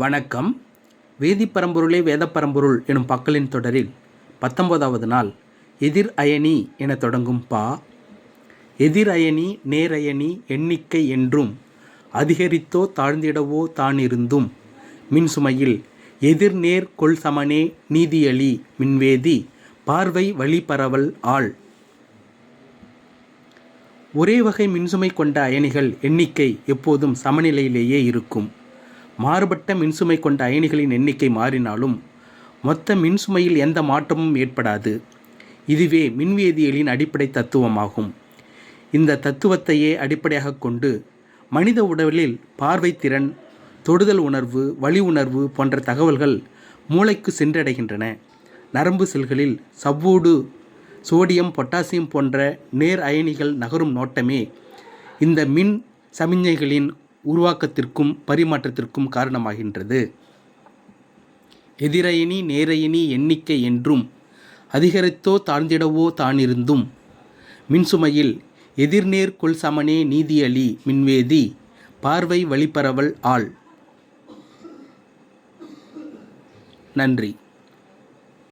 வணக்கம். வேதிப்பரம்பொருளே வேதப்பரம்பொருள் எனும் பக்கலின் தொடரில் பத்தொன்பதாவது நாள் எதிர் அயனி என தொடங்கும் பா. எதிர் அயனி நேரயனி எண்ணிக்கை என்றும் அதிகரித்தோ தாழ்ந்திடவோ தானிருந்தும் மின்சுமையில் எதிர்நேர் கொள் சமனே நீதியளி மின்வேதி பார்வை வழிபரவல் ஆள். ஒரே வகை மின்சுமை கொண்ட அயனிகள் எண்ணிக்கை எப்போதும் சமநிலையிலேயே இருக்கும். மாறுபட்ட மின்சுமை கொண்ட அயனிகளின் எண்ணிக்கை மாறினாலும் மொத்த மின்சுமையில் எந்த மாற்றமும் ஏற்படாது. இதுவே மின்வேதியியலின் அடிப்படை தத்துவமாகும். இந்த தத்துவத்தையே அடிப்படையாக கொண்டு மனித உடலில் பார்வைத்திறன் தொடுதல் உணர்வு வலி உணர்வு போன்ற தகவல்கள் மூளைக்கு சென்றடைகின்றன. நரம்பு செல்களில் சவ்வூடு சோடியம் பொட்டாசியம் போன்ற நேர் அயனிகள் நகரும் நோட்டமே இந்த மின் சமிஞ்சைகளின் உருவாக்கத்திற்கும் பரிமாற்றத்திற்கும் காரணமாகின்றது. எதிரயனி நேரயனி எண்ணிக்கை என்றும் அதிகரித்தோ தாழ்ந்திடவோ தானிருந்தும் மின்சுமையில் எதிர்நேர் கொள் சமனே நீதியளி மின்வேதி பார்வை வழிபரவல் ஆள். நன்றி.